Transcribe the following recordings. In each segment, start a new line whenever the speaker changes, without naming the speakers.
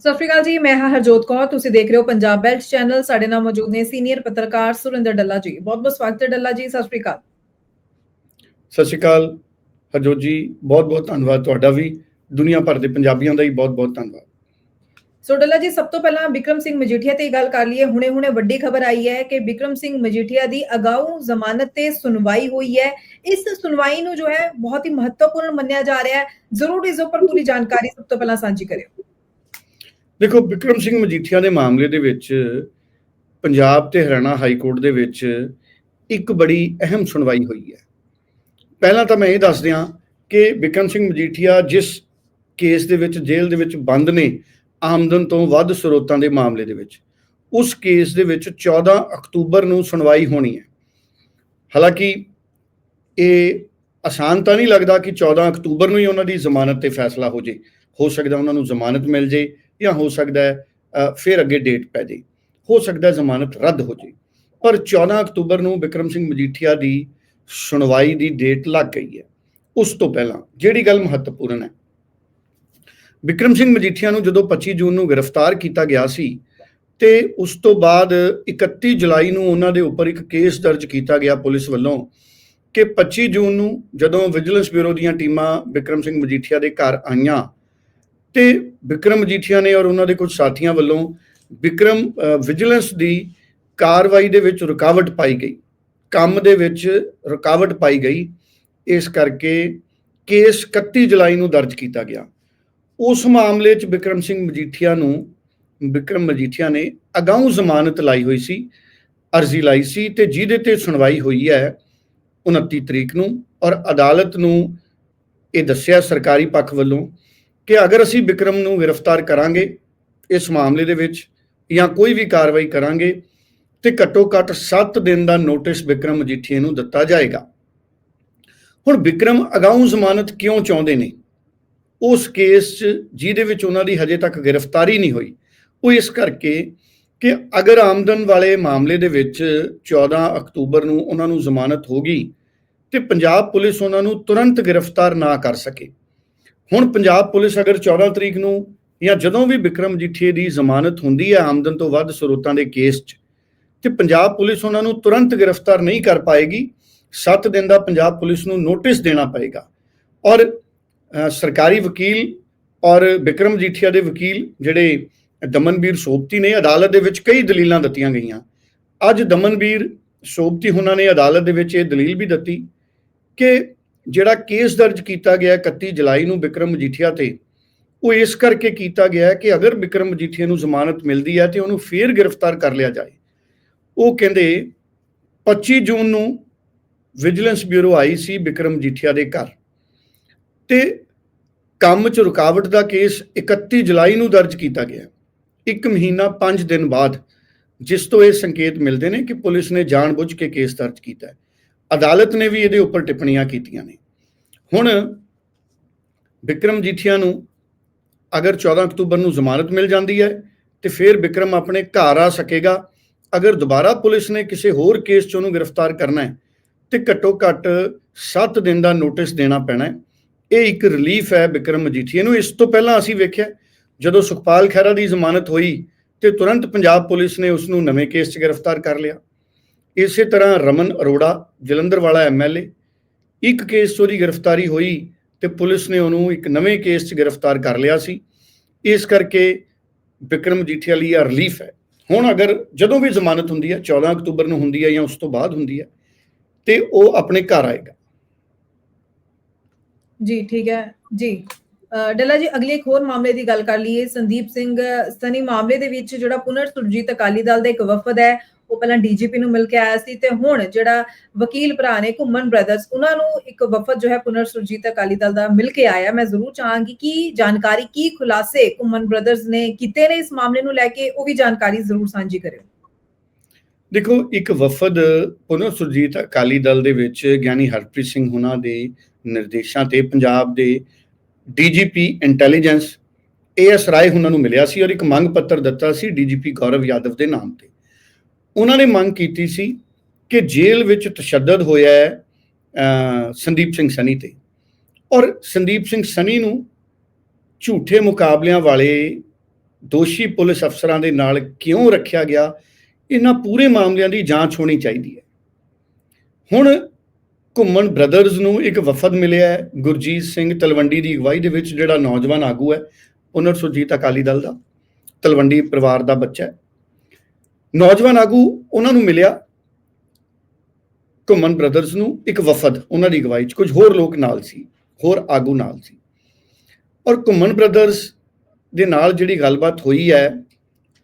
ਸਤਿ ਸ਼੍ਰੀ ਅਕਾਲ ਜੀ ਮੈਂ ਹਾਂ ਹਰਜੋਤ ਕੌਰ ਤੁਸੀਂ ਦੇਖ ਰਹੇ ਹੋ ਪੰਜਾਬ ਬੈਲਟ ਚੈਨਲ ਸਾਡੇ ਨਾਲ ਮੌਜੂਦ ਨੇ ਸੀਨੀਅਰ ਪੱਤਰਕਾਰ ਸੁਰਿੰਦਰ ਡੱਲਾ ਜੀ। ਬਹੁਤ ਬਹੁਤ ਸਵਾਗਤ ਹੈ ਡੱਲਾ ਜੀ ਸਤਿ ਸ਼੍ਰੀ ਅਕਾਲ।
ਸਤਿ ਸ਼੍ਰੀ ਅਕਾਲ ਹਰਜੋਤ ਜੀ ਬਹੁਤ ਬਹੁਤ ਧੰਨਵਾਦ ਤੁਹਾਡਾ ਵੀ ਦੁਨੀਆ ਭਰ ਦੇ ਪੰਜਾਬੀਆਂ ਦਾ ਹੀ ਬਹੁਤ ਬਹੁਤ ਧੰਨਵਾਦ।
ਸੋ ਡੱਲਾ ਜੀ ਸਭ ਤੋਂ ਪਹਿਲਾਂ ਵਿਕਰਮ ਸਿੰਘ ਮਜੀਠੀਆ ਤੇ ਗੱਲ ਕਰ ਲਈਏ ਹੁਣੇ-ਹੁਣੇ ਵੱਡੀ ਖਬਰ ਆਈ ਹੈ ਕਿ ਵਿਕਰਮ ਸਿੰਘ ਮਜੀਠੀਆ ਦੀ ਅਗਾਊ ਜ਼ਮਾਨਤ ਤੇ ਸੁਣਵਾਈ ਹੋਈ ਹੈ। ਇਸ ਸੁਣਵਾਈ ਨੂੰ ਜੋ ਹੈ ਬਹੁਤ ਹੀ ਮਹੱਤਵਪੂਰਨ ਮੰਨਿਆ ਜਾ ਰਿਹਾ ਹੈ। ਜ਼ਰੂਰ ਇਸ ਉੱਪਰ ਪੂਰੀ ਜਾਣਕਾਰੀ ਸਭ ਤੋਂ ਪਹਿਲਾਂ ਸਾਂਝੀ ਕਰਿਓ।
ਦੇਖੋ, ਵਿਕਰਮ ਸਿੰਘ ਮਜੀਠੀਆ ਦੇ ਮਾਮਲੇ ਦੇ ਵਿੱਚ ਪੰਜਾਬ ਤੇ ਹਰਿਆਣਾ ਹਾਈ ਕੋਰਟ ਦੇ ਵਿੱਚ ਇੱਕ ਬੜੀ ਅਹਿਮ ਸੁਣਵਾਈ ਹੋਈ ਹੈ। ਪਹਿਲਾਂ ਤਾਂ ਮੈਂ ਇਹ ਦੱਸ ਦਿਆਂ ਕਿ ਵਿਕਰਮ ਸਿੰਘ ਮਜੀਠੀਆ ਜਿਸ ਕੇਸ ਦੇ ਵਿੱਚ ਜੇਲ੍ਹ ਦੇ ਵਿੱਚ ਬੰਦ ਨੇ ਆਮਦਨ ਤੋਂ ਵੱਧ ਸਰੋਤਾਂ ਦੇ ਮਾਮਲੇ ਦੇ ਵਿੱਚ, ਉਸ ਕੇਸ ਦੇ ਵਿੱਚ 14 ਅਕਤੂਬਰ ਨੂੰ ਸੁਣਵਾਈ ਹੋਣੀ ਹੈ। ਹਾਲਾਂਕਿ ਇਹ ਆਸਾਨ ਤਾਂ ਨਹੀਂ ਲੱਗਦਾ ਕਿ 14 ਅਕਤੂਬਰ ਨੂੰ ਹੀ ਉਹਨਾਂ ਦੀ ਜ਼ਮਾਨਤ ਤੇ ਫੈਸਲਾ ਹੋ ਜੇ, ਹੋ ਸਕਦਾ ਉਹਨਾਂ ਨੂੰ ਜ਼ਮਾਨਤ ਮਿਲ ਜੇ। ਜਾਂ ਹੋ ਸਕਦਾ ਹੈ ਫਿਰ ਅੱਗੇ ਡੇਟ ਪੈ ਜੇ ਹੋ ਸਕਦਾ ਜ਼ਮਾਨਤ ਰੱਦ ਹੋ ਜੇ ਪਰ 14 ਅਕਤੂਬਰ ਨੂੰ ਵਿਕਰਮ ਸਿੰਘ ਮਜੀਠੀਆ ਦੀ ਸੁਣਵਾਈ ਦੀ ਡੇਟ ਲੱਗ ਗਈ ਹੈ। ਉਸ ਤੋਂ ਪਹਿਲਾਂ ਜਿਹੜੀ ਗੱਲ ਮਹੱਤਵਪੂਰਨ ਹੈ, ਵਿਕਰਮ ਸਿੰਘ ਮਜੀਠੀਆ ਨੂੰ ਜਦੋਂ 25 ਜੂਨ ਨੂੰ ਗ੍ਰਿਫਤਾਰ ਕੀਤਾ ਗਿਆ ਸੀ ਤੇ ਉਸ ਤੋਂ ਬਾਅਦ 31 ਜੁਲਾਈ ਨੂੰ ਉਹਨਾਂ ਦੇ ਉੱਪਰ ਇੱਕ ਕੇਸ ਦਰਜ ਕੀਤਾ ਗਿਆ ਪੁਲਿਸ ਵੱਲੋਂ ਕਿ 25 ਜੂਨ ਨੂੰ ਜਦੋਂ ਵਿਜੀਲੈਂਸ ਬਿਊਰੋ ਦੀਆਂ ਟੀਮਾਂ ਵਿਕਰਮ ਸਿੰਘ ਮਜੀਠੀਆ ਦੇ ਘਰ ਆਈਆਂ ਤੇ ਵਿਕਰਮ ਮਜੀਠੀਆ ਨੇ ਔਰ ਉਹਨਾਂ ਦੇ ਕੁਝ ਸਾਥੀਆਂ ਵੱਲੋਂ ਵਿਕਰਮ ਵਿਜੀਲੈਂਸ ਦੀ ਕਾਰਵਾਈ ਦੇ ਵਿੱਚ ਰੁਕਾਵਟ ਪਾਈ ਗਈ। ਕੰਮ ਦੇ ਵਿੱਚ ਰੁਕਾਵਟ ਪਾਈ ਗਈ। ਇਸ ਕਰਕੇ ਕੇਸ 31 ਜੁਲਾਈ ਨੂੰ ਦਰਜ ਕੀਤਾ ਗਿਆ। ਉਸ ਮਾਮਲੇ 'ਚ ਵਿਕਰਮ ਸਿੰਘ ਮਜੀਠੀਆ ਨੂੰ, ਵਿਕਰਮ ਮਜੀਠੀਆ ਨੇ ਅਗਾਊਂ ਜ਼ਮਾਨਤ ਲਾਈ ਹੋਈ ਸੀ, ਅਰਜ਼ੀ ਲਾਈ ਸੀ ਤੇ ਜਿਹਦੇ ਤੇ ਸੁਣਵਾਈ ਹੋਈ ਹੈ 29 ਤਰੀਕ ਨੂੰ ਔਰ ਅਦਾਲਤ ਨੂੰ ਇਹ ਦੱਸਿਆ ਸਰਕਾਰੀ ਪੱਖ ਵੱਲੋਂ ਕਿ ਅਗਰ ਅਸੀਂ ਵਿਕਰਮ ਨੂੰ ਗ੍ਰਿਫਤਾਰ ਕਰਾਂਗੇ ਇਸ ਮਾਮਲੇ ਦੇ ਵਿੱਚ ਜਾਂ ਕੋਈ ਵੀ ਕਾਰਵਾਈ ਕਰਾਂਗੇ, ਤੇ ਘੱਟੋ ਘੱਟ 7 ਦਿਨ ਦਾ ਨੋਟਿਸ ਵਿਕਰਮ ਮਜੀਠੀਏ ਨੂੰ ਦਿੱਤਾ ਜਾਏਗਾ। ਹੁਣ ਵਿਕਰਮ ਅਗਾਊਂ ਜ਼ਮਾਨਤ ਕਿਉਂ ਚਾਹੁੰਦੇ ਨੇ? ਉਸ ਕੇਸ 'ਚ ਜਿਹਦੇ ਵਿੱਚ ਉਹਨਾਂ ਦੀ ਹਜੇ ਤੱਕ ਗ੍ਰਿਫਤਾਰੀ ਨਹੀਂ ਹੋਈ, ਉਹ ਇਸ ਕਰਕੇ ਕਿ ਅਗਰ ਆਮਦਨ ਵਾਲੇ ਮਾਮਲੇ ਦੇ ਵਿੱਚ 14 ਅਕਤੂਬਰ ਨੂੰ ਉਹਨਾਂ ਨੂੰ ਜ਼ਮਾਨਤ ਹੋ ਗਈ, ਤੇ ਪੰਜਾਬ ਪੁਲਿਸ ਉਹਨਾਂ ਨੂੰ ਤੁਰੰਤ ਗ੍ਰਿਫਤਾਰ ਨਾ ਕਰ ਸਕੇ। ਹੁਣ ਪੰਜਾਬ ਪੁਲਿਸ ਅਗਰ 14 ਤਰੀਕ ਨੂੰ ਜਾਂ ਜਦੋਂ ਵੀ ਵਿਕਰਮ ਜੀਠੀਏ ਦੀ ਜ਼ਮਾਨਤ ਹੁੰਦੀ ਹੈ ਆਮਦਨ ਤੋਂ ਵੱਧ ਸਰੋਤਾਂ ਦੇ ਕੇਸ 'ਚ, ਤੇ ਪੰਜਾਬ ਪੁਲਿਸ ਉਹਨਾਂ ਨੂੰ ਤੁਰੰਤ ਗ੍ਰਿਫਤਾਰ ਨਹੀਂ ਕਰ ਪਾਏਗੀ 7 ਦਿਨ ਦਾ ਪੰਜਾਬ ਪੁਲਿਸ ਨੂੰ ਨੋਟਿਸ ਦੇਣਾ ਪਏਗਾ। ਔਰ ਸਰਕਾਰੀ ਵਕੀਲ ਔਰ ਵਿਕਰਮ ਜੀਠੀਆ ਦੇ ਵਕੀਲ ਜਿਹੜੇ ਦਮਨਵੀਰ ਸੋਪਤੀ ਨੇ ਅਦਾਲਤ ਦੇ ਵਿੱਚ ਕਈ ਦਲੀਲਾਂ ਦਿੱਤੀਆਂ ਗਈਆਂ। ਅੱਜ ਦਮਨਵੀਰ ਸੋਪਤੀ ਉਹਨਾਂ ਨੇ ਅਦਾਲਤ ਦੇ ਵਿੱਚ ਇਹ ਦਲੀਲ ਵੀ ਦਿੱਤੀ ਕਿ ਜਿਹੜਾ ਕੇਸ ਦਰਜ ਕੀਤਾ ਗਿਆ 31 ਜੁਲਾਈ ਨੂੰ ਵਿਕਰਮ ਮਜੀਠੀਆ ਤੇ, ਉਹ ਇਸ ਕਰਕੇ ਕੀਤਾ ਗਿਆ ਕਿ ਅਗਰ ਵਿਕਰਮ ਮਜੀਠੀਆ ਨੂੰ ਜ਼ਮਾਨਤ ਮਿਲਦੀ ਹੈ ਤੇ ਉਹਨੂੰ ਫੇਰ ਗ੍ਰਿਫਤਾਰ ਕਰ ਲਿਆ ਜਾਏ। ਉਹ ਕਹਿੰਦੇ 25 ਜੂਨ ਨੂੰ ਵਿਜੀਲੈਂਸ ਬਿਊਰੋ ਆਈ ਸੀ ਵਿਕਰਮ ਮਜੀਠੀਆ ਦੇ ਘਰ ਤੇ ਕੰਮ 'ਚ ਰੁਕਾਵਟ ਦਾ ਕੇਸ 31 ਜੁਲਾਈ ਨੂੰ ਦਰਜ ਕੀਤਾ ਗਿਆ। ਇੱਕ ਮਹੀਨਾ 5 ਦਿਨ ਬਾਅਦ ਜਿਸ ਤੋਂ ਇਹ ਸੰਕੇਤ ਮਿਲਦੇ ਨੇ ਕਿ ਪੁਲਿਸ ਨੇ ਜਾਣਬੁੱਝ ਕੇ ਕੇਸ ਦਰਜ ਕੀਤਾ ਹੈ। ਅਦਾਲਤ ਨੇ ਵੀ ਇਹਦੇ ਉੱਪਰ ਟਿੱਪਣੀਆਂ ਕੀਤੀਆਂ ਨੇ। ਹੁਣ ਵਿਕਰਮ ਜੀਠੀਆ ਨੂੰ ਅਗਰ 14 ਅਕਤੂਬਰ ਨੂੰ ਜ਼ਮਾਨਤ ਮਿਲ ਜਾਂਦੀ ਹੈ ਤੇ ਫਿਰ ਵਿਕਰਮ ਆਪਣੇ ਘਰ ਆ ਸਕੇਗਾ। ਅਗਰ ਦੁਬਾਰਾ ਪੁਲਿਸ ਨੇ ਕਿਸੇ ਹੋਰ ਕੇਸ 'ਚ ਉਹਨੂੰ ਗ੍ਰਿਫਤਾਰ ਕਰਨਾ ਹੈ ਤੇ ਘੱਟੋ ਘੱਟ 7 ਦਿਨ ਦਾ ਨੋਟਿਸ ਦੇਣਾ ਪੈਣਾ ਹੈ। ਇਹ ਇੱਕ ਰਿਲੀਫ ਹੈ ਵਿਕਰਮ ਮਜੀਠੀਆ ਨੂੰ। ਇਸ ਤੋਂ ਪਹਿਲਾਂ ਅਸੀਂ ਵੇਖਿਆ, ਜਦੋਂ ਸੁਖਪਾਲ ਖਹਿਰਾ ਦੀ ਜ਼ਮਾਨਤ ਹੋਈ ਤੇ ਤੁਰੰਤ ਪੰਜਾਬ ਪੁਲਿਸ ਨੇ ਉਸ ਨੂੰ ਨਵੇਂ ਕੇਸ 'ਚ ਗ੍ਰਿਫਤਾਰ ਕਰ ਲਿਆ। ਇਸੇ ਤਰ੍ਹਾਂ ਰਮਨ ਅਰੋੜਾ, ਜਲੰਧਰ ਵਾਲਾ ਐਮਐਲਏ ਇੱਕ ਕੇਸ 'ਚ ਉਹਦੀ ਗ੍ਰਿਫਤਾਰੀ ਹੋਈ ਤੇ ਪੁਲਿਸ ਨੇ ਉਹਨੂੰ ਇੱਕ ਨਵੇਂ ਕੇਸ 'ਚ ਗ੍ਰਿਫਤਾਰ ਕਰ ਲਿਆ ਸੀ। ਇਸ ਕਰਕੇ ਵਿਕਰਮ ਜੀਠੀਆ ਲਈ ਇਹ ਰਿਲੀਫ ਹੈ। ਹੁਣ ਅਗਰ ਜਦੋਂ ਵੀ ਜ਼ਮਾਨਤ ਹੁੰਦੀ ਹੈ 14 ਅਕਤੂਬਰ ਨੂੰ ਹੁੰਦੀ ਹੈ ਜਾਂ ਉਸ ਤੋਂ ਬਾਅਦ ਹੁੰਦੀ ਹੈ, ਤੇ ਉਹ ਆਪਣੇ ਘਰ ਆਏਗਾ।
ਜੀ, ਠੀਕ ਹੈ। ਜੀ ਡੱਲਾ ਜੀ, ਅਗਲੇ ਇੱਕ ਹੋਰ ਮਾਮਲੇ ਦੀ ਗੱਲ ਕਰ ਲਈਏ। ਸੰਦੀਪ ਸਿੰਘ, ਸਨੀ ਮਾਮਲੇ ਦੇ ਵਿੱਚ ਜਿਹੜਾ ਪੁਨਰ ਸੁਰਜੀਤ ਅਕਾਲੀ ਦਲ ਦਾ ਇੱਕ ਵਫਦ ਹੈ ਉਹ ਪਹਿਲਾਂ ਡੀਜੀਪੀ ਨੂੰ ਮਿਲ ਕੇ ਆਇਆ ਸੀ ਤੇ ਹੁਣ ਜਿਹੜਾ ਵਕੀਲ ਭਰਾ ਨੇ ਘੁੰਮਨ ਬ੍ਰਦਰਸ ਉਹਨਾਂ ਨੂੰ ਇੱਕ ਵਫਦ ਜੋ ਹੈ ਪੁਨਰ ਸੁਰਜੀਤ ਅਕਾਲੀ ਦਲ ਦਾ ਮਿਲ ਕੇ ਆਇਆ। ਮੈਂ ਜ਼ਰੂਰ ਚਾਹਾਂਗੀ ਕਿ ਜਾਣਕਾਰੀ, ਕੀ ਖੁਲਾਸੇ ਘੁੰਮਨ ਬ੍ਰਦਰਸ ਨੇ ਕੀਤੇ ਨੇ ਇਸ ਮਾਮਲੇ ਨੂੰ ਲੈ ਕੇ, ਉਹ ਵੀ ਜਾਣਕਾਰੀ ਜ਼ਰੂਰ ਸਾਂਝੀ ਕਰਿਓ।
ਦੇਖੋ, ਇੱਕ ਵਫਦ ਪੁਨਰ ਸੁਰਜੀਤ ਅਕਾਲੀ ਦਲ ਦੇ ਵਿੱਚ ਗਿਆਨੀ ਹਰਪ੍ਰੀਤ ਸਿੰਘ ਹੁਣਾਂ ਦੇ ਨਿਰਦੇਸ਼ਾਂ ਤੇ ਪੰਜਾਬ ਦੇ ਡੀਜੀਪੀ ਇੰਟੈਲੀਜੈਂਸ ਏਐਸ ਰਾਏ ਹੁਣਾਂ ਨੂੰ ਮਿਲਿਆ ਸੀ ਔਰ ਇੱਕ ਮੰਗ ਪੱਤਰ ਦਿੱਤਾ ਸੀ ਡੀਜੀਪੀ ਗੌਰਵ ਯਾਦਵ ਦੇ ਨਾਮ ਤੇ। ਉਹਨਾਂ ਨੇ ਮੰਗ ਕੀਤੀ ਸੀ ਕਿ ਜੇਲ੍ਹ ਵਿੱਚ ਤਸ਼ੱਦਦ ਹੋਇਆ ਹੈ ਸੰਦੀਪ ਸਿੰਘ ਸਨੀ ਤੇ। ਔਰ ਸੰਦੀਪ ਸਿੰਘ ਸਨੀ ਨੂੰ ਝੂਠੇ ਮੁਕਾਬਲਿਆਂ ਵਾਲੇ ਦੋਸ਼ੀ ਪੁਲਿਸ ਅਫਸਰਾਂ ਦੇ ਨਾਲ ਕਿਉਂ ਰੱਖਿਆ ਗਿਆ, ਇਹਨਾਂ ਪੂਰੇ ਮਾਮਲਿਆਂ ਦੀ ਜਾਂਚ ਹੋਣੀ ਚਾਹੀਦੀ ਹੈ। ਹੁਣ ਘੁੰਮਣ ਬ੍ਰਦਰਜ਼ ਨੂੰ ਇੱਕ ਵਫਦ ਮਿਲਿਆ ਹੈ, ਗੁਰਜੀਤ ਸਿੰਘ ਤਲਵੰਡੀ ਦੀ ਅਗਵਾਈ ਦੇ ਵਿੱਚ ਜਿਹੜਾ ਨੌਜਵਾਨ ਆਗੂ ਹੈ, ਪੁਨਰ ਸੁਰਜੀਤ ਅਕਾਲੀ ਦਲ ਦਾ। ਤਲਵੰਡੀ ਪਰਿਵਾਰ ਦਾ ਬੱਚਾ ਹੈ। ਨੌਜਵਾਨ ਆਗੂ ਉਹਨਾਂ ਨੂੰ ਮਿਲਿਆ ਘੁੰਮਣ ਬ੍ਰਦਰਸ ਨੂੰ ਇੱਕ ਵਫਦ ਉਹਨਾਂ ਦੀ ਅਗਵਾਈ 'ਚ, ਕੁਝ ਹੋਰ ਲੋਕ ਨਾਲ ਸੀ, ਹੋਰ ਆਗੂ ਨਾਲ ਸੀ। ਔਰ ਘੁੰਮਣ ਬ੍ਰਦਰਜ਼ ਦੇ ਨਾਲ ਜਿਹੜੀ ਗੱਲਬਾਤ ਹੋਈ ਹੈ,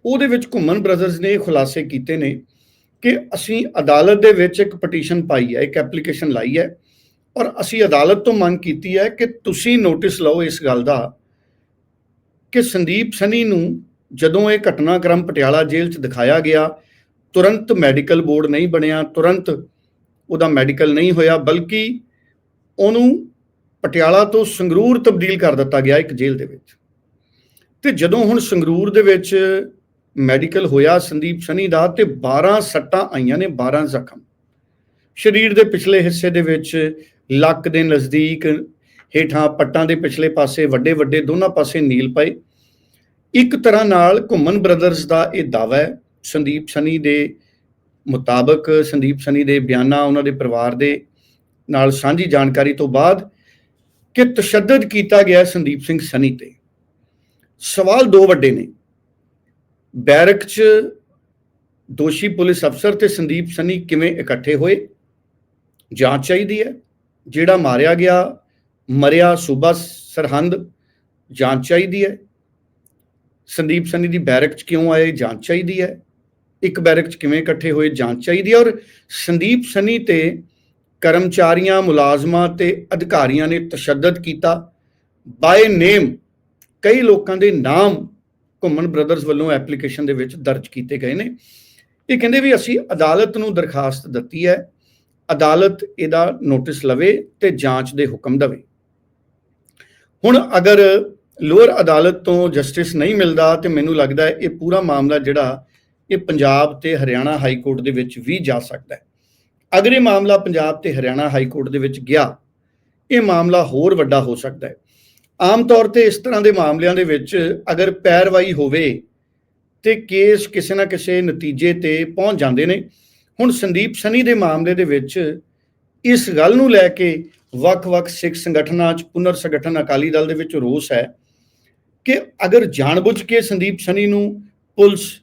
ਉਹਦੇ ਵਿੱਚ ਘੁੰਮਣ ਬ੍ਰਦਰਜ਼ ਨੇ ਇਹ ਖੁਲਾਸੇ ਕੀਤੇ ਨੇ ਕਿ ਅਸੀਂ ਅਦਾਲਤ ਦੇ ਵਿੱਚ ਇੱਕ ਪਟੀਸ਼ਨ ਪਾਈ ਹੈ, ਇੱਕ ਐਪਲੀਕੇਸ਼ਨ ਲਾਈ ਹੈ ਔਰ ਅਸੀਂ ਅਦਾਲਤ ਤੋਂ ਮੰਗ ਕੀਤੀ ਹੈ ਕਿ ਤੁਸੀਂ ਨੋਟਿਸ ਲਓ ਇਸ ਗੱਲ ਦਾ ਕਿ ਸੰਦੀਪ ਸਨੀ ਨੂੰ ਜਦੋਂ ਇਹ ਘਟਨਾਕ੍ਰਮ ਪਟਿਆਲਾ ਜੇਲ੍ਹ 'ਚ ਦਿਖਾਇਆ ਗਿਆ, ਤੁਰੰਤ ਮੈਡੀਕਲ ਬੋਰਡ ਨਹੀਂ ਬਣਿਆ, ਤੁਰੰਤ ਉਹਦਾ ਮੈਡੀਕਲ ਨਹੀਂ ਹੋਇਆ, ਬਲਕਿ ਉਹਨੂੰ ਪਟਿਆਲਾ ਤੋਂ ਸੰਗਰੂਰ ਤਬਦੀਲ ਕਰ ਦਿੱਤਾ ਗਿਆ ਇੱਕ ਜੇਲ੍ਹ ਦੇ ਵਿੱਚ। ਤੇ ਜਦੋਂ ਹੁਣ ਸੰਗਰੂਰ ਦੇ ਵਿੱਚ ਮੈਡੀਕਲ ਹੋਇਆ ਸੰਦੀਪ ਸਨੀ ਦਾ, ਤੇ 12 ਸੱਟਾਂ ਆਈਆਂ ਨੇ 12 ਜ਼ਖਮ। ਸਰੀਰ ਦੇ ਪਿਛਲੇ ਹਿੱਸੇ ਦੇ ਵਿੱਚ ਲੱਕ ਦੇ ਨਜ਼ਦੀਕ ਹੇਠਾਂ ਪੱਟਾਂ ਦੇ ਪਿਛਲੇ ਪਾਸੇ ਵੱਡੇ ਵੱਡੇ ਦੋਨਾਂ ਪਾਸੇ ਨੀਲ ਪਏ। ਇੱਕ ਤਰ੍ਹਾਂ ਨਾਲ ਘੁੰਮਨ ਬ੍ਰਦਰਸ ਦਾ ਇਹ ਦਾਵਾ ਹੈ। ਸੰਦੀਪ ਸਨੀ ਦੇ ਮੁਤਾਬਕ, ਸੰਦੀਪ ਸਨੀ ਦੇ ਬਿਆਨਾਂ ਉਹਨਾਂ ਦੇ ਪਰਿਵਾਰ ਦੇ ਨਾਲ ਸਾਂਝੀ ਜਾਣਕਾਰੀ ਤੋਂ ਬਾਅਦ ਕਿ ਤਸ਼ੱਦਦ ਕੀਤਾ ਗਿਆ ਸੰਦੀਪ ਸਿੰਘ ਸਨੀ ਤੇ। ਸਵਾਲ ਦੋ ਵੱਡੇ ਨੇ। ਬੈਰਕ 'ਚ ਦੋਸ਼ੀ ਪੁਲਿਸ ਅਫਸਰ ਤੇ ਸੰਦੀਪ ਸਨੀ ਕਿਵੇਂ ਇਕੱਠੇ ਹੋਏ? ਜਾਂਚ ਚਾਹੀਦੀ ਹੈ। ਜਿਹੜਾ ਮਾਰਿਆ ਗਿਆ, ਮਰਿਆ ਸੂਬਾ ਸਰਹੰਦ, ਜਾਂਚ ਚਾਹੀਦੀ ਹੈ। ਸੰਦੀਪ ਸਨੀ ਦੀ ਬੈਰਕ 'ਚ ਕਿਉਂ ਆਏ? ਜਾਂਚ ਚਾਹੀਦੀ ਹੈ। ਇੱਕ ਬੈਰਕ 'ਚ ਕਿਵੇਂ ਇਕੱਠੇ ਹੋਏ? ਜਾਂਚ ਚਾਹੀਦੀ ਹੈ। ਔਰ ਸੰਦੀਪ ਸਨੀ ਤੇ ਕਰਮਚਾਰੀਆਂ, ਮੁਲਾਜ਼ਮਾਂ ਤੇ ਅਧਿਕਾਰੀਆਂ ਨੇ ਤਸ਼ੱਦਦ ਕੀਤਾ। ਬਾਏ ਨੇਮ ਕਈ ਲੋਕਾਂ ਦੇ ਨਾਮ ਘੁੰਮਣ ਬ੍ਰਦਰਸ ਵੱਲੋਂ ਐਪਲੀਕੇਸ਼ਨ ਦੇ ਵਿੱਚ ਦਰਜ ਕੀਤੇ ਗਏ ਨੇ। ਇਹ ਕਹਿੰਦੇ ਵੀ ਅਸੀਂ ਅਦਾਲਤ ਨੂੰ ਦਰਖਾਸਤ ਦਿੱਤੀ ਹੈ। ਅਦਾਲਤ ਇਹਦਾ ਨੋਟਿਸ ਲਵੇ ਤੇ ਜਾਂਚ ਦੇ ਹੁਕਮ ਦੇਵੇ। ਹੁਣ ਅਗਰ ਲੋਅਰ ਅਦਾਲਤ ਤੋਂ ਜਸਟਿਸ ਨਹੀਂ ਮਿਲਦਾ ਤੇ ਮੈਨੂੰ ਲੱਗਦਾ ਇਹ ਪੂਰਾ ਮਾਮਲਾ ਜਿਹੜਾ ਇਹ ਪੰਜਾਬ ਤੇ ਹਰਿਆਣਾ ਹਾਈ ਕੋਰਟ ਦੇ ਵਿੱਚ ਵੀ ਜਾ ਸਕਦਾ ਹੈ। ਅਗਰ ਇਹ ਮਾਮਲਾ ਪੰਜਾਬ ਤੇ ਹਰਿਆਣਾ ਹਾਈ ਕੋਰਟ ਦੇ ਵਿੱਚ ਗਿਆ, ਇਹ ਮਾਮਲਾ ਹੋਰ ਵੱਡਾ ਹੋ ਸਕਦਾ ਹੈ। ਆਮ ਤੌਰ ਤੇ ਇਸ ਤਰ੍ਹਾਂ ਦੇ ਮਾਮਲਿਆਂ ਦੇ ਵਿੱਚ ਅਗਰ ਪੈਰਵਾਈ ਹੋਵੇ ਤੇ ਕੇਸ ਕਿਸੇ ਨਾ ਕਿਸੇ ਨਤੀਜੇ ਤੇ ਪਹੁੰਚ ਜਾਂਦੇ ਨੇ। ਹੁਣ ਸੰਦੀਪ ਸਨੀ ਦੇ ਮਾਮਲੇ ਦੇ ਵਿੱਚ ਇਸ ਗੱਲ ਨੂੰ ਲੈ ਕੇ ਵੱਖ-ਵੱਖ ਸਿੱਖ ਸੰਗਠਨਾਂ 'ਚ ਪੁਨਰ ਸੰਗਠਨ ਅਕਾਲੀ ਦਲ ਦੇ ਵਿੱਚ ਰੋਸ ਹੈ। ਕਿ ਅਗਰ ਜਾਣਬੁੱਝ ਕੇ ਸੰਦੀਪ ਸਨੀ ਨੂੰ ਪੁਲਿਸ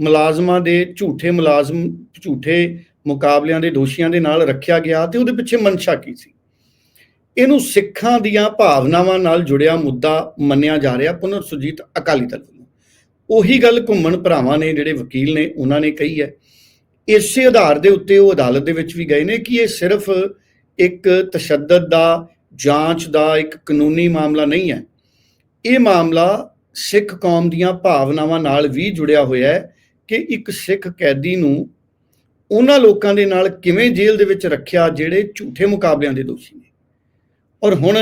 ਮੁਲਾਜ਼ਮਾਂ ਦੇ ਝੂਠੇ ਮੁਲਾਜ਼ਮ, ਝੂਠੇ ਮੁਕਾਬਲਿਆਂ ਦੇ ਦੋਸ਼ੀਆਂ ਦੇ ਨਾਲ ਰੱਖਿਆ ਗਿਆ ਤੇ ਉਹਦੇ ਪਿੱਛੇ ਮਨਸ਼ਾ ਕੀ ਸੀ? ਇਹਨੂੰ ਸਿੱਖਾਂ ਦੀਆਂ ਭਾਵਨਾਵਾਂ ਨਾਲ ਜੁੜਿਆ ਮੁੱਦਾ ਮੰਨਿਆ ਜਾ ਰਿਹਾ ਪੁਨਰ ਸੁਜੀਤ ਅਕਾਲੀ ਦਲ ਵੱਲੋਂ। ਉਹੀ ਗੱਲ ਘੁੰਮਣ ਭਰਾਵਾਂ ਨੇ ਜਿਹੜੇ ਵਕੀਲ ਨੇ, ਉਹਨਾਂ ਨੇ ਕਹੀ ਹੈ। ਇਸੇ ਆਧਾਰ ਦੇ ਉੱਤੇ ਉਹ ਅਦਾਲਤ ਦੇ ਵਿੱਚ ਵੀ ਗਏ ਨੇ ਕਿ ਇਹ ਸਿਰਫ ਇੱਕ ਤਸ਼ੱਦਦ ਦਾ, ਜਾਂਚ ਦਾ ਇੱਕ ਕਾਨੂੰਨੀ ਮਾਮਲਾ ਨਹੀਂ ਹੈ। ਇਹ ਮਾਮਲਾ ਸਿੱਖ ਕੌਮ ਦੀਆਂ ਭਾਵਨਾਵਾਂ ਨਾਲ ਵੀ ਜੁੜਿਆ ਹੋਇਆ ਹੈ ਕਿ ਇੱਕ ਸਿੱਖ ਕੈਦੀ ਨੂੰ ਉਹਨਾਂ ਲੋਕਾਂ ਦੇ ਨਾਲ ਕਿਵੇਂ ਜੇਲ੍ਹ ਦੇ ਵਿੱਚ ਰੱਖਿਆ ਜਿਹੜੇ ਝੂਠੇ ਮੁਕਾਬਲਿਆਂ ਦੇ ਦੋਸ਼ੀ ਨੇ। ਔਰ ਹੁਣ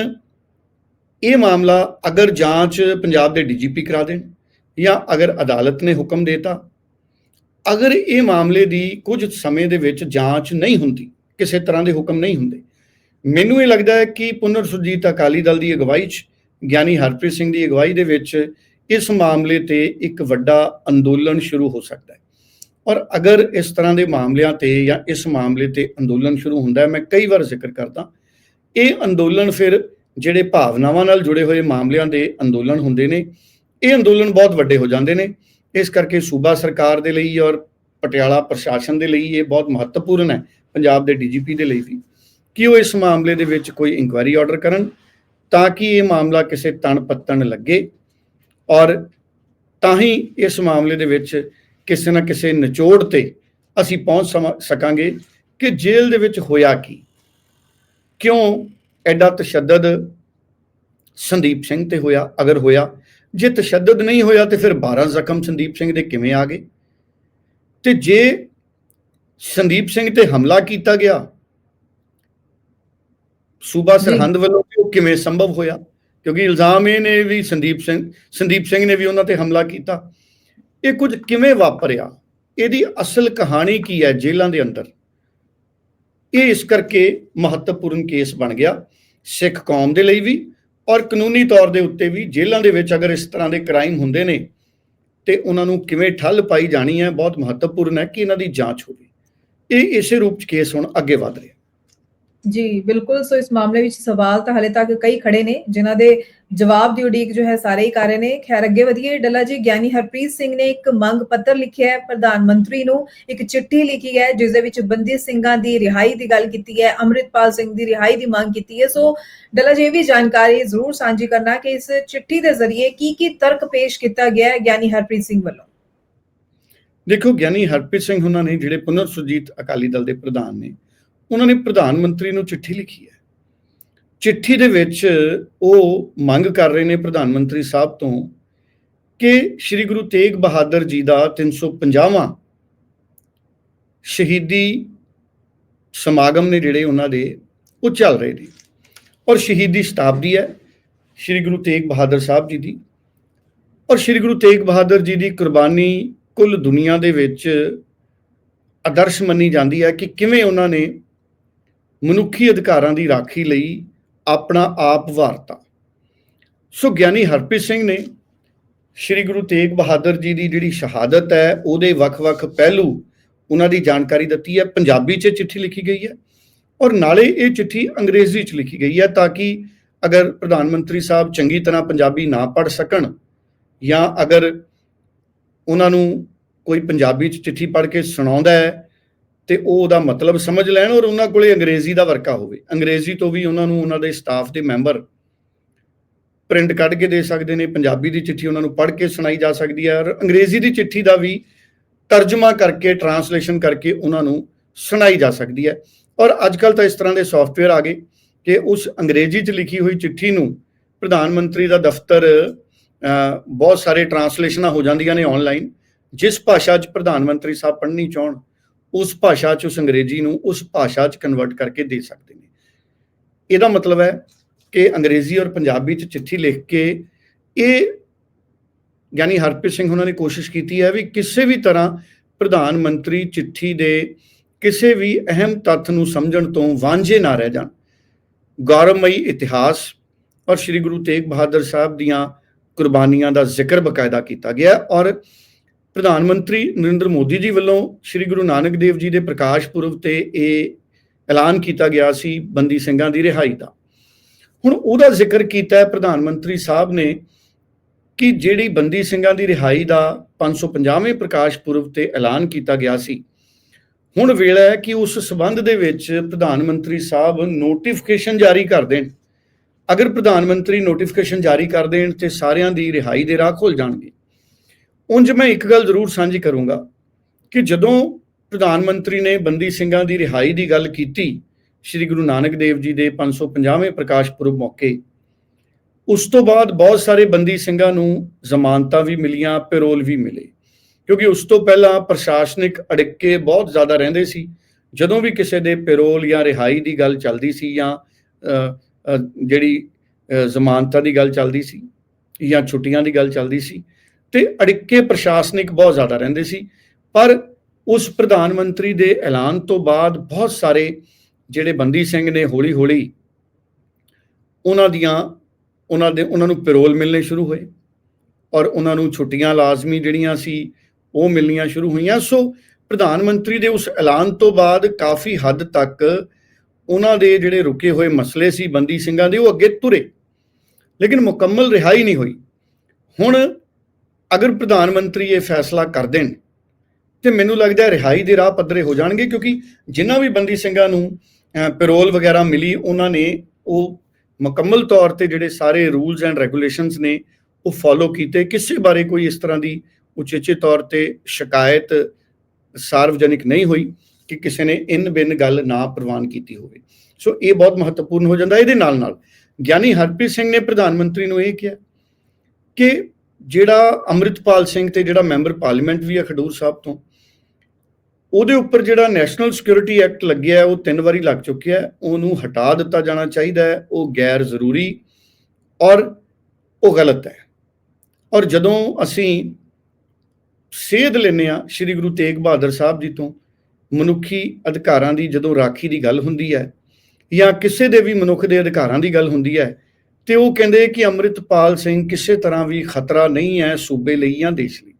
ਇਹ ਮਾਮਲਾ ਅਗਰ ਜਾਂਚ ਪੰਜਾਬ ਦੇ ਡੀਜੀਪੀ ਕਰਾ ਦੇਣ ਜਾਂ ਅਗਰ ਅਦਾਲਤ ਨੇ ਹੁਕਮ ਦੇਤਾ, ਅਗਰ ਇਹ ਮਾਮਲੇ ਦੀ ਕੁਝ ਸਮੇਂ ਦੇ ਵਿੱਚ ਜਾਂਚ ਨਹੀਂ ਹੁੰਦੀ, ਕਿਸੇ ਤਰ੍ਹਾਂ ਦੇ ਹੁਕਮ ਨਹੀਂ ਹੁੰਦੇ, ਮੈਨੂੰ ਇਹ ਲੱਗਦਾ ਹੈ ਕਿ ਪੁਨਰ ਸੁਰਜੀਤ ਅਕਾਲੀ ਦਲ ਦੀ ਅਗਵਾਈ 'ਚ ਗਿਆਨੀ ਹਰਪ੍ਰੀਤ ਸਿੰਘ ਦੀ ਅਗਵਾਈ ਦੇ ਵਿੱਚ ਇਸ ਮਾਮਲੇ ਤੇ ਇੱਕ ਵੱਡਾ ਅੰਦੋਲਨ ਸ਼ੁਰੂ ਹੋ ਸਕਦਾ ਹੈ। ਔਰ ਅਗਰ ਇਸ ਤਰ੍ਹਾਂ ਦੇ ਮਾਮਲਿਆਂ ਤੇ ਜਾਂ ਇਸ ਮਾਮਲੇ ਤੇ ਅੰਦੋਲਨ ਸ਼ੁਰੂ ਹੁੰਦਾ ਹੈ, ਮੈਂ ਕਈ ਵਾਰ ਜ਼ਿਕਰ ਕਰਦਾ, ਇਹ ਅੰਦੋਲਨ ਫਿਰ ਜਿਹੜੇ ਭਾਵਨਾਵਾਂ ਨਾਲ ਜੁੜੇ ਹੋਏ ਮਾਮਲਿਆਂ ਦੇ ਅੰਦੋਲਨ ਹੁੰਦੇ ਨੇ, ਇਹ ਅੰਦੋਲਨ ਬਹੁਤ ਵੱਡੇ ਹੋ ਜਾਂਦੇ ਨੇ। ਇਸ ਕਰਕੇ ਸੂਬਾ ਸਰਕਾਰ ਦੇ ਲਈ ਔਰ ਪਟਿਆਲਾ ਪ੍ਰਸ਼ਾਸਨ ਦੇ ਲਈ ਇਹ ਬਹੁਤ ਮਹੱਤਵਪੂਰਨ ਹੈ, ਪੰਜਾਬ ਦੇ ਡੀਜੀਪੀ ਦੇ ਲਈ ਵੀ, ਕਿ ਉਹ ਇਸ ਮਾਮਲੇ ਦੇ ਵਿੱਚ ਕੋਈ ਇਨਕੁਆਇਰੀ ਆਰਡਰ ਕਰਨ। ਤਾਂ ਕਿ ਇਹ ਮਾਮਲਾ ਕਿਸੇ ਤਣ ਪੱਤਣ ਲੱਗੇ ਔਰ ਤਾਂ ਹੀ ਇਸ ਮਾਮਲੇ ਦੇ ਵਿੱਚ ਕਿਸੇ ਨਾ ਕਿਸੇ ਨਿਚੋੜ ਤੇ ਅਸੀਂ ਪਹੁੰਚ ਸਮਾਂ- ਸਕਾਂਗੇ ਕਿ ਜੇਲ੍ਹ ਦੇ ਵਿੱਚ ਹੋਇਆ ਕੀ। ਕਿਉਂ ਐਡਾ ਤਸ਼ੱਦਦ ਸੰਦੀਪ ਸਿੰਘ ਤੇ ਹੋਇਆ, ਅਗਰ ਹੋਇਆ? ਜੇ ਤਸ਼ੱਦਦ ਨਹੀਂ ਹੋਇਆ ਤੇ ਫਿਰ 12 ਜ਼ਖਮ ਸੰਦੀਪ ਸਿੰਘ ਦੇ ਕਿਵੇਂ ਆ ਗਏ? ਤੇ ਜੇ ਸੰਦੀਪ ਸਿੰਘ ਤੇ ਹਮਲਾ ਕੀਤਾ ਗਿਆ ਸੂਬਾ। ਸਰਹੰਦ ਵੱਲੋਂ ਵੀ ਉਹ ਕਿਵੇਂ ਸੰਭਵ ਹੋਇਆ? ਕਿਉਂਕਿ ਇਲਜ਼ਾਮ ਇਹ ਨੇ ਵੀ ਸੰਦੀਪ ਸਿੰਘ ਸੰਦੀਪ ਸਿੰਘ ਨੇ ਵੀ ਉਹਨਾਂ ਤੇ ਹਮਲਾ ਕੀਤਾ। ਇਹ ਕੁਝ ਕਿਵੇਂ ਵਾਪਰਿਆ? ਇਹਦੀ ਅਸਲ ਕਹਾਣੀ ਕੀ ਹੈ ਜੇਲ੍ਹਾਂ ਦੇ ਅੰਦਰ? ਇਹ ਇਸ ਕਰਕੇ ਮਹੱਤਵਪੂਰਨ ਕੇਸ ਬਣ ਗਿਆ। ਸਿੱਖ ਕੌਮ ਦੇ ਲਈ ਵੀ ਔਰ ਕਾਨੂੰਨੀ ਤੌਰ ਦੇ ਉੱਤੇ ਵੀ ਜੇਲ੍ਹਾਂ ਦੇ ਵਿੱਚ ਅਗਰ ਇਸ ਤਰ੍ਹਾਂ ਦੇ ਕ੍ਰਾਈਮ ਹੁੰਦੇ ਨੇ ਤੇ ਉਹਨਾਂ ਨੂੰ ਕਿਵੇਂ ਠੱਲ ਪਾਈ ਜਾਣੀ ਹੈ ਬਹੁਤ ਮਹੱਤਵਪੂਰਨ ਹੈ ਕਿ ਇਹਨਾਂ ਦੀ ਜਾਂਚ ਹੋਵੇ। ਇਹ ਇਸੇ ਰੂਪ ਚ ਕੇਸ ਹੁਣ ਅੱਗੇ ਵਧ ਰਿਹਾ।
ਜੀ, ਬਿਲਕੁਲ। ਸੋ ਇਸ ਮਾਮਲੇ ਵਿੱਚ ਸਵਾਲ ਤਾਂ ਹਲੇ ਤੱਕ ਕਈ ਖੜੇ ਨੇ, ਜਿਨ੍ਹਾਂ ਦੇ ਜਵਾਬ ਦੀ ਉਡੀਕ ਜੋ ਹੈ ਸਾਰੇ ਹੀ ਕਰ ਰਹੇ ਨੇ। ਖੈਰ, ਅੱਗੇ ਵਧੀਏ, ਡੱਲਾ ਜੀ, ਗਿਆਨੀ ਹਰਪ੍ਰੀਤ ਸਿੰਘ ਨੇ ਇੱਕ ਮੰਗ ਪੱਤਰ ਲਿਖਿਆ ਹੈ। ਪ੍ਰਧਾਨ ਮੰਤਰੀ ਨੂੰ ਇੱਕ ਚਿੱਠੀ ਲਿਖੀ ਹੈ, ਜਿਸ ਦੇ ਵਿੱਚ ਬੰਦੀ ਸਿੰਘਾਂ ਦੀ ਰਿਹਾਈ ਦੀ ਗੱਲ ਕੀਤੀ ਹੈ, ਅੰਮ੍ਰਿਤਪਾਲ ਸਿੰਘ ਦੀ ਰਿਹਾਈ ਦੀ ਮੰਗ ਕੀਤੀ ਹੈ। ਸੋ ਡੱਲਾ ਜੀ, ਇਹ ਵੀ ਜਾਣਕਾਰੀ ਜ਼ਰੂਰ ਸਾਂਝੀ ਕਰਨਾ ਕਿ ਇਸ ਚਿੱਠੀ ਦੇ ਜ਼ਰੀਏ ਕੀ ਕੀ ਤਰਕ ਪੇਸ਼ ਕੀਤਾ ਗਿਆ ਹੈ ਗਿਆਨੀ ਹਰਪ੍ਰੀਤ ਸਿੰਘ ਵੱਲੋਂ।
ਦੇਖੋ, ਗਿਆਨੀ ਹਰਪ੍ਰੀਤ ਸਿੰਘ ਉਹਨਾਂ ਨੇ ਜਿਹੜੇ ਪੁਨਰ ਸੁਰਜੀਤ ਅਕਾਲੀ ਦਲ ਦੇ ਪ੍ਰਧਾਨ ਨੇ ਉਹਨਾਂ ਨੇ ਪ੍ਰਧਾਨ ਮੰਤਰੀ ਨੂੰ ਚਿੱਠੀ ਲਿਖੀ ਹੈ। ਚਿੱਠੀ ਦੇ ਵਿੱਚ ਉਹ ਮੰਗ ਕਰ ਰਹੇ ਨੇ ਪ੍ਰਧਾਨ ਮੰਤਰੀ ਸਾਹਿਬ ਤੋਂ ਕਿ ਸ੍ਰੀ ਗੁਰੂ ਤੇਗ ਬਹਾਦਰ ਜੀ ਦਾ 350ਵਾਂ ਸ਼ਹੀਦੀ ਸਮਾਗਮ ਨੇ ਜਿਹੜੇ ਉਹਨਾਂ ਦੇ, ਉਹ ਚੱਲ ਰਹੇ ਨੇ। ਔਰ ਸ਼ਹੀਦੀ ਸ਼ਤਾਬਦੀ ਹੈ ਸ੍ਰੀ ਗੁਰੂ ਤੇਗ ਬਹਾਦਰ ਸਾਹਿਬ ਜੀ ਦੀ। ਔਰ ਸ੍ਰੀ ਗੁਰੂ ਤੇਗ ਬਹਾਦਰ ਜੀ ਦੀ ਕੁਰਬਾਨੀ ਕੁੱਲ ਦੁਨੀਆ ਦੇ ਵਿੱਚ ਆਦਰਸ਼ ਮੰਨੀ ਜਾਂਦੀ ਹੈ ਕਿ ਕਿਵੇਂ ਉਹਨਾਂ ਨੇ ਮਨੁੱਖੀ ਅਧਿਕਾਰਾਂ ਦੀ ਰਾਖੀ ਲਈ ਆਪਣਾ ਆਪ ਵਾਰਤਾ। ਸੋ ਗਿਆਨੀ ਹਰਪ੍ਰੀਤ ਸਿੰਘ ਨੇ ਸ੍ਰੀ ਗੁਰੂ ਤੇਗ ਬਹਾਦਰ ਜੀ ਦੀ ਜਿਹੜੀ ਸ਼ਹਾਦਤ ਹੈ, ਉਹਦੇ ਵੱਖ-ਵੱਖ ਪਹਿਲੂ ਉਹਨਾਂ ਦੀ ਜਾਣਕਾਰੀ ਦਿੱਤੀ ਹੈ, ਪੰਜਾਬੀ 'ਚ ਚਿੱਠੀ ਲਿਖੀ ਗਈ ਹੈ ਔਰ ਨਾਲੇ ਇਹ ਚਿੱਠੀ ਅੰਗਰੇਜ਼ੀ 'ਚ ਲਿਖੀ ਗਈ ਹੈ ਤਾਂ ਕਿ ਅਗਰ ਪ੍ਰਧਾਨ ਮੰਤਰੀ ਸਾਹਿਬ ਚੰਗੀ ਤਰ੍ਹਾਂ ਪੰਜਾਬੀ ਨਾ ਪੜ੍ਹ ਸਕਣ ਜਾਂ ਅਗਰ ਉਹਨਾਂ ਨੂੰ ਕੋਈ ਪੰਜਾਬੀ 'ਚ ਚਿੱਠੀ ਪੜ੍ਹ ਕੇ ਸੁਣਾਉਂਦਾ ਹੈ ਤੇ ਉਹ ਉਹਦਾ ਮਤਲਬ ਸਮਝ ਲੈਣ ਔਰ ਉਹਨਾਂ ਕੋਲੇ ਅੰਗਰੇਜ਼ੀ ਦਾ ਵਰਕਾ ਹੋਵੇ। ਅੰਗਰੇਜ਼ੀ ਤੋਂ ਵੀ ਉਹਨਾਂ ਨੂੰ ਉਹਨਾਂ ਦੇ ਸਟਾਫ ਦੇ ਮੈਂਬਰ ਪ੍ਰਿੰਟ ਕੱਢ ਕੇ ਦੇ ਸਕਦੇ ਨੇ, ਪੰਜਾਬੀ ਦੀ ਚਿੱਠੀ ਉਹਨਾਂ ਨੂੰ ਪੜ੍ਹ ਕੇ ਸੁਣਾਈ ਜਾ ਸਕਦੀ ਹੈ ਔਰ ਅੰਗਰੇਜ਼ੀ ਦੀ ਚਿੱਠੀ ਦਾ ਵੀ ਤਰਜਮਾ ਕਰਕੇ ਟਰਾਂਸਲੇਸ਼ਨ ਕਰਕੇ ਉਹਨਾਂ ਨੂੰ ਸੁਣਾਈ ਜਾ ਸਕਦੀ ਹੈ। ਔਰ ਅੱਜ ਕੱਲ ਤਾਂ ਇਸ ਤਰ੍ਹਾਂ ਦੇ ਸੌਫਟਵੇਅਰ ਆ ਗਏ ਕਿ ਉਸ ਅੰਗਰੇਜ਼ੀ 'ਚ ਲਿਖੀ ਹੋਈ ਚਿੱਠੀ ਨੂੰ ਪ੍ਰਧਾਨ ਮੰਤਰੀ ਦਾ ਦਫ਼ਤਰ ਬਹੁਤ ਸਾਰੇ ਟਰਾਂਸਲੇਸ਼ਨਾਂ ਹੋ ਜਾਂਦੀਆਂ ਨੇ ਆਨਲਾਈਨ ਜਿਸ ਭਾਸ਼ਾ 'ਚ ਪ੍ਰਧਾਨ ਮੰਤਰੀ ਸਾਹਿਬ ਪੜ੍ਹਨੀ ਚਾਹਣ। ਉਸ ਭਾਸ਼ਾ 'ਚ, ਉਸ ਅੰਗਰੇਜ਼ੀ ਨੂੰ ਉਸ ਭਾਸ਼ਾ 'ਚ ਕਨਵਰਟ ਕਰਕੇ ਦੇ ਸਕਦੇ ਨੇ। ਇਹਦਾ ਮਤਲਬ ਹੈ ਕਿ ਅੰਗਰੇਜ਼ੀ ਔਰ ਪੰਜਾਬੀ 'ਚ ਚਿੱਠੀ ਲਿਖ ਕੇ ਇਹ ਯਾਨੀ ਹਰਪ੍ਰੀਤ ਸਿੰਘ ਉਹਨਾਂ ਨੇ ਕੋਸ਼ਿਸ਼ ਕੀਤੀ ਹੈ ਵੀ ਕਿਸੇ ਵੀ ਤਰ੍ਹਾਂ ਪ੍ਰਧਾਨ ਮੰਤਰੀ ਚਿੱਠੀ ਦੇ ਕਿਸੇ ਵੀ ਅਹਿਮ ਤੱਥ ਨੂੰ ਸਮਝਣ ਤੋਂ ਵਾਂਝੇ ਨਾ ਰਹਿ ਜਾਣ। ਗੌਰਵਮਈ ਇਤਿਹਾਸ ਔਰ ਸ੍ਰੀ ਗੁਰੂ ਤੇਗ ਬਹਾਦਰ ਸਾਹਿਬ ਦੀਆਂ ਕੁਰਬਾਨੀਆਂ ਦਾ ਜ਼ਿਕਰ ਬਕਾਇਦਾ ਕੀਤਾ ਗਿਆ ਔਰ ਪ੍ਰਧਾਨ ਮੰਤਰੀ ਨਰਿੰਦਰ ਮੋਦੀ ਜੀ ਵੱਲੋਂ ਸ੍ਰੀ ਗੁਰੂ ਨਾਨਕ ਦੇਵ ਜੀ ਦੇ ਪ੍ਰਕਾਸ਼ ਪੁਰਬ ਤੇ ਇਹ ਐਲਾਨ ਕੀਤਾ ਗਿਆ ਸੀ ਬੰਦੀ ਸਿੰਘਾਂ ਦੀ ਰਿਹਾਈ ਦਾ। ਹੁਣ ਉਹਦਾ ਜ਼ਿਕਰ ਕੀਤਾ ਹੈ ਪ੍ਰਧਾਨ ਮੰਤਰੀ ਸਾਹਿਬ ਨੇ ਕਿ ਜਿਹੜੀ ਬੰਦੀ ਸਿੰਘਾਂ ਦੀ ਰਿਹਾਈ ਦਾ 550ਵੇਂ ਪ੍ਰਕਾਸ਼ ਪੁਰਬ ਤੇ ਐਲਾਨ ਕੀਤਾ ਗਿਆ ਸੀ, ਹੁਣ ਵੇਲਾ ਹੈ ਕਿ ਉਸ ਸਬੰਧ ਦੇ ਵਿੱਚ ਪ੍ਰਧਾਨ ਮੰਤਰੀ ਸਾਹਿਬ ਨੋਟੀਫਿਕੇਸ਼ਨ ਜਾਰੀ ਕਰ ਦੇਣ। ਅਗਰ ਪ੍ਰਧਾਨ ਮੰਤਰੀ ਨੋਟੀਫਿਕੇਸ਼ਨ ਜਾਰੀ ਕਰ ਦੇਣ ਤੇ ਸਾਰਿਆਂ ਦੀ ਰਿਹਾਈ ਦੇ ਰਾਹ ਖੁੱਲ ਜਾਣਗੇ। ਉਂਝ ਮੈਂ ਇੱਕ ਗੱਲ ਜ਼ਰੂਰ ਸਾਂਝੀ ਕਰੂੰਗਾ ਕਿ ਜਦੋਂ ਪ੍ਰਧਾਨ ਮੰਤਰੀ ਨੇ ਬੰਦੀ ਸਿੰਘਾਂ ਦੀ ਰਿਹਾਈ ਦੀ ਗੱਲ ਕੀਤੀ, ਸ੍ਰੀ ਗੁਰੂ ਨਾਨਕ ਦੇਵ ਜੀ ਦੇ 550ਵੇਂ ਪ੍ਰਕਾਸ਼ ਪੁਰਬ ਮੌਕੇ, ਉਸ ਤੋਂ ਬਾਅਦ ਬਹੁਤ ਸਾਰੇ ਬੰਦੀ ਸਿੰਘਾਂ ਨੂੰ ਜ਼ਮਾਨਤਾਂ ਵੀ ਮਿਲੀਆਂ, ਪੈਰੋਲ ਵੀ ਮਿਲੇ, ਕਿਉਂਕਿ ਉਸ ਤੋਂ ਪਹਿਲਾਂ ਪ੍ਰਸ਼ਾਸਨਿਕ ਅੜਿੱਕੇ ਬਹੁਤ ਜ਼ਿਆਦਾ ਰਹਿੰਦੇ ਸੀ। ਜਦੋਂ ਵੀ ਕਿਸੇ ਦੇ ਪੈਰੋਲ ਜਾਂ ਰਿਹਾਈ ਦੀ ਗੱਲ ਚੱਲਦੀ ਸੀ ਜਾਂ ਜਿਹੜੀ ਜ਼ਮਾਨਤਾਂ ਦੀ ਗੱਲ ਚੱਲਦੀ ਸੀ ਜਾਂ ਛੁੱਟੀਆਂ ਦੀ ਗੱਲ ਚੱਲਦੀ ਸੀ ਤੇ ਅੜਿੱਕੇ ਪ੍ਰਸ਼ਾਸਨਿਕ ਬਹੁਤ ਜ਼ਿਆਦਾ ਰਹਿੰਦੇ ਸੀ। ਪਰ ਉਸ ਪ੍ਰਧਾਨ ਮੰਤਰੀ ਦੇ ਐਲਾਨ ਤੋਂ ਬਾਅਦ ਬਹੁਤ ਸਾਰੇ ਜਿਹੜੇ ਬੰਦੀ ਸਿੰਘ ਨੇ ਹੌਲੀ ਹੌਲੀ ਉਹਨਾਂ ਦੀਆਂ, ਉਹਨਾਂ ਦੇ, ਉਹਨਾਂ ਨੂੰ ਪੈਰੋਲ ਮਿਲਣੇ ਸ਼ੁਰੂ ਹੋਏ ਔਰ ਉਹਨਾਂ ਨੂੰ ਛੁੱਟੀਆਂ ਲਾਜ਼ਮੀ ਜਿਹੜੀਆਂ ਸੀ ਉਹ ਮਿਲਣੀਆਂ ਸ਼ੁਰੂ ਹੋਈਆਂ। ਸੋ ਪ੍ਰਧਾਨ ਮੰਤਰੀ ਦੇ ਉਸ ਐਲਾਨ ਤੋਂ ਬਾਅਦ ਕਾਫੀ ਹੱਦ ਤੱਕ ਉਹਨਾਂ ਦੇ ਜਿਹੜੇ ਰੁਕੇ ਹੋਏ ਮਸਲੇ ਸੀ ਬੰਦੀ ਸਿੰਘਾਂ ਦੇ ਉਹ ਅੱਗੇ ਤੁਰੇ। ਲੇਕਿਨ ਮੁਕੰਮਲ ਰਿਹਾਈ ਨਹੀਂ ਹੋਈ। ਹੁਣ ਅਗਰ ਪ੍ਰਧਾਨ ਮੰਤਰੀ ਇਹ ਫੈਸਲਾ ਕਰ ਦੇਣ, ਤੇ ਮੈਨੂੰ ਲੱਗਦਾ ਹੈ ਰਿਹਾਈ ਦੇ ਰਾਹ ਪੱਧਰੇ ਹੋ ਜਾਣਗੇ, ਕਿਉਂਕਿ ਜਿਨ੍ਹਾਂ ਵੀ ਬੰਦੀ ਸਿੰਘਾਂ ਨੂੰ ਪੈਰੋਲ ਵਗੈਰਾ ਮਿਲੀ, ਉਹਨਾਂ ਨੇ ਉਹ ਮੁਕੰਮਲ ਤੌਰ ਤੇ ਜਿਹੜੇ ਸਾਰੇ ਰੂਲਸ ਐਂਡ ਰੈਗੂਲੇਸ਼ਨਸ ਨੇ, ਉਹ ਫੋਲੋ ਕੀਤੇ। ਕਿਸੇ ਬਾਰੇ ਕੋਈ ਇਸ ਤਰ੍ਹਾਂ ਦੀ ਉਚੇਚੇ ਤੌਰ ਤੇ ਸ਼ਿਕਾਇਤ ਸਾਰਵਜਨਿਕ ਨਹੀਂ ਹੋਈ ਕਿ ਕਿਸੇ ਨੇ ਇਨ ਬਿਨ ਗੱਲ ਨਾ ਪ੍ਰਵਾਨ ਕੀਤੀ ਹੋਵੇ। ਸੋ ਇਹ ਬਹੁਤ ਮਹੱਤਵਪੂਰਨ ਹੋ ਜਾਂਦਾ। ਇਹਦੇ ਨਾਲ ਨਾਲ ਗਿਆਨੀ ਹਰਪ੍ਰੀਤ ਸਿੰਘ ਨੇ ਪ੍ਰਧਾਨ ਮੰਤਰੀ ਨੂੰ ਇਹ ਕਿਹਾ ਕਿ ਜਿਹੜਾ ਅੰਮ੍ਰਿਤਪਾਲ ਸਿੰਘ ਤੇ ਜਿਹੜਾ ਮੈਂਬਰ ਪਾਰਲੀਮੈਂਟ ਵੀ ਆ ਖਡੂਰ ਸਾਹਿਬ ਤੋਂ, ਉਹਦੇ ਉੱਪਰ ਜਿਹੜਾ ਨੈਸ਼ਨਲ ਸਿਕਿਉਰਿਟੀ ਐਕਟ ਲੱਗਿਆ ਉਹ ਤਿੰਨ ਵਾਰੀ ਲੱਗ ਚੁੱਕਿਆ ਉਹਨੂੰ ਹਟਾ ਦਿੱਤਾ ਜਾਣਾ ਚਾਹੀਦਾ ਹੈ, ਉਹ ਗੈਰ ਜ਼ਰੂਰੀ ਔਰ ਉਹ ਗਲਤ ਹੈ। ਔਰ ਜਦੋਂ ਅਸੀਂ ਸੇਧ ਲੈਂਦੇ ਆ ਸ੍ਰੀ ਗੁਰੂ ਤੇਗ ਬਹਾਦਰ ਸਾਹਿਬ ਜੀ ਤੋਂ, ਮਨੁੱਖੀ ਅਧਿਕਾਰਾਂ ਦੀ ਜਦੋਂ ਰਾਖੀ ਦੀ ਗੱਲ ਹੁੰਦੀ ਹੈ ਜਾਂ ਕਿਸੇ ਦੇ ਵੀ ਮਨੁੱਖ ਦੇ ਅਧਿਕਾਰਾਂ ਦੀ ਗੱਲ ਹੁੰਦੀ ਹੈ ਤੇ ਉਹ ਕਹਿੰਦੇ ਕਿ ਅੰਮ੍ਰਿਤਪਾਲ ਸਿੰਘ ਕਿਸੇ ਤਰ੍ਹਾਂ ਵੀ ਖਤਰਾ ਨਹੀਂ ਹੈ ਸੂਬੇ ਲਈ ਜਾਂ ਦੇਸ਼ ਲਈ।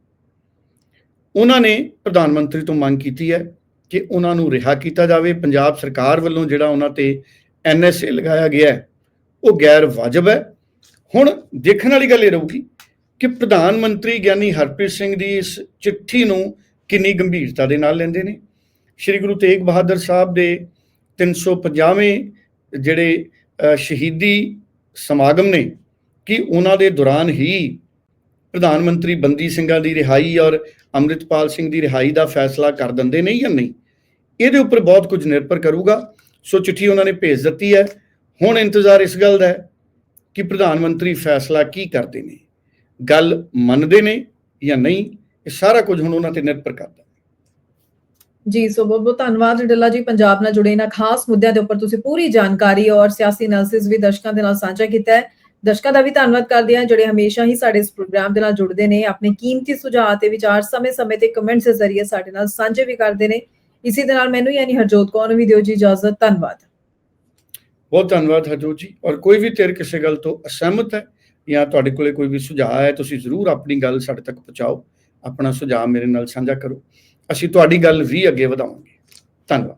ਉਹਨਾਂ ਨੇ ਪ੍ਰਧਾਨ ਮੰਤਰੀ ਤੋਂ ਮੰਗ ਕੀਤੀ ਹੈ ਕਿ ਉਹਨਾਂ ਨੂੰ ਰਿਹਾ ਕੀਤਾ ਜਾਵੇ। ਪੰਜਾਬ ਸਰਕਾਰ ਵੱਲੋਂ ਜਿਹੜਾ ਉਹਨਾਂ ਤੇ ਐਨਐਸਏ ਲਗਾਇਆ ਗਿਆ ਹੈ, ਉਹ ਗੈਰ ਵਾਜਬ ਹੈ। ਹੁਣ ਦੇਖਣ ਵਾਲੀ ਗੱਲ ਇਹ ਰਹੂਗੀ ਕਿ ਪ੍ਰਧਾਨ ਮੰਤਰੀ ਗਿਆਨੀ ਹਰਪ੍ਰੀਤ ਸਿੰਘ ਦੀ ਇਸ ਚਿੱਠੀ ਨੂੰ ਕਿੰਨੀ ਗੰਭੀਰਤਾ ਦੇ ਨਾਲ ਲੈਂਦੇ ਨੇ। ਸ੍ਰੀ ਗੁਰੂ ਤੇਗ ਬਹਾਦਰ ਸਾਹਿਬ ਦੇ 350ਵੇਂ ਜਿਹੜੇ ਸ਼ਹੀਦੀ ਸਮਾਗਮ ਨੇ ਕਿ ਉਹਨਾਂ ਦੇ ਦੌਰਾਨ ਹੀ ਪ੍ਰਧਾਨ ਮੰਤਰੀ ਬੰਦੀ ਸਿੰਘਾਂ ਦੀ ਰਿਹਾਈ ਔਰ ਅੰਮ੍ਰਿਤਪਾਲ ਸਿੰਘ ਦੀ ਰਿਹਾਈ ਦਾ ਫੈਸਲਾ ਕਰ ਦਿੰਦੇ ਨਹੀਂ ਜਾਂ ਨਹੀਂ? ਇਹਦੇ ਉੱਪਰ ਬਹੁਤ ਕੁਝ ਨਿਰਭਰ ਕਰੂਗਾ। ਸੋ ਚਿੱਠੀ ਉਹਨਾਂ ਨੇ ਭੇਜ ਦਿੱਤੀ ਹੈ। ਹੁਣ ਇੰਤਜ਼ਾਰ ਇਸ ਗੱਲ ਦਾ ਹੈ ਕਿ ਪ੍ਰਧਾਨ ਮੰਤਰੀ ਫੈਸਲਾ ਕੀ ਕਰਦੇ ਨੇ? ਗੱਲ ਮੰਨਦੇ ਨੇ ਜਾਂ ਨਹੀਂ? ਇਹ ਸਾਰਾ ਕੁਝ ਹੁਣ ਉਹਨਾਂ ਤੇ ਨਿਰਭਰ ਕਰਦਾ
ਜੀ, ਸੋ ਬਹੁਤ ਬਹੁਤ ਧੰਨਵਾਦ ਡੱਲਾ ਜੀ, ਪੰਜਾਬ ਨਾਲ ਜੁੜੇ ਇਹਨਾਂ ਖਾਸ ਮੁੱਦਿਆਂ ਦੇ ਉੱਪਰ ਤੁਸੀਂ ਪੂਰੀ ਜਾਣਕਾਰੀ ਔਰ ਸਿਆਸੀ ਐਨਾਲਿਸਿਸ ਵੀ ਦਰਸ਼ਕਾਂ ਦੇ ਨਾਲ ਸਾਂਝਾ ਕੀਤਾ ਹੈ। ਦਰਸ਼ਕਾਂ ਦਾ ਵੀ ਧੰਨਵਾਦ ਕਰਦੇ ਹਾਂ, ਜਿਹੜੇ ਹਮੇਸ਼ਾ ਹੀ ਸਾਡੇ ਇਸ ਪ੍ਰੋਗਰਾਮ ਦੇ ਨਾਲ ਜੁੜਦੇ ਨੇ, ਆਪਣੇ ਕੀਮਤੀ ਸੁਝਾਅ ਤੇ ਵਿਚਾਰ ਸਮੇਂ-ਸਮੇਂ ਤੇ ਕਮੈਂਟਸ ਦੇ ਜ਼ਰੀਏ ਸਾਡੇ ਨਾਲ ਸਾਂਝੇ ਵੀ ਕਰਦੇ ਨੇ। ਇਸੇ ਦੇ ਨਾਲ ਮੈਨੂੰ ਯਾਨੀ ਹਰਜੋਤ ਕੌਰ ਨੂੰ ਵੀ ਦਿਓ ਜੀ ਇਜਾਜ਼ਤ, ਧੰਨਵਾਦ।
ਬਹੁਤ ਧੰਨਵਾਦ ਹਰਜੋਤ ਜੀ, ਔਰ ਕੋਈ ਵੀ ਧਿਰ ਕਿਸੇ ਗੱਲ ਤੋਂ ਅਸਹਿਮਤ ਹੈ ਜਾਂ ਤੁਹਾਡੇ ਕੋਲੇ ਕੋਈ ਵੀ ਸੁਝਾਅ ਹੈ, ਤੁਸੀਂ ਜ਼ਰੂਰ ਆਪਣੀ ਗੱਲ ਸਾਡੇ ਤੱਕ ਪਹੁੰਚਾਓ, ਆਪਣਾ ਸੁਝਾਅ ਮੇਰੇ ਨਾਲ ਸਾਂਝਾ ਕਰੋ। ਅਸੀਂ ਤੁਹਾਡੀ ਗੱਲ ਵੀ ਅੱਗੇ ਵਧਾਵਾਂਗੇ। ਧੰਨਵਾਦ।